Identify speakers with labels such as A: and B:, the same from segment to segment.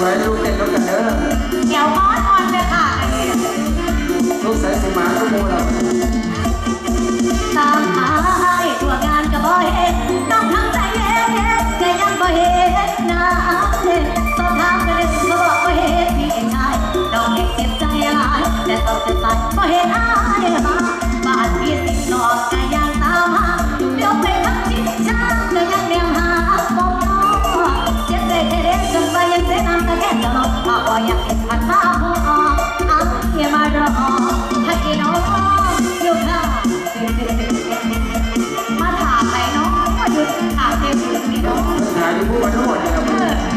A: ไวยลูกเต้นน้ำกันเด้อ
B: เดี๋ยวก้อนออนเลยค่ะ
A: ลูกสายสีหมาขโม
B: ย 你不管多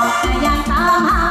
B: อกยังตามหา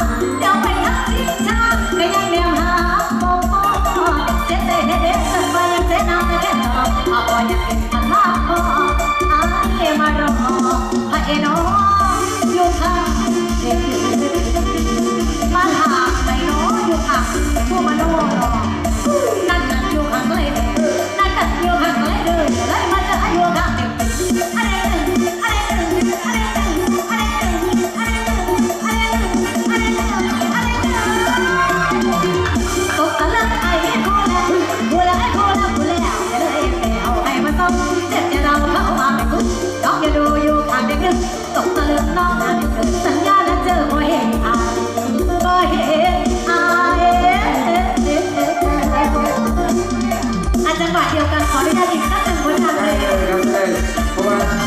B: จังหวะเดียวกันขออนุญาต
A: อีกสับ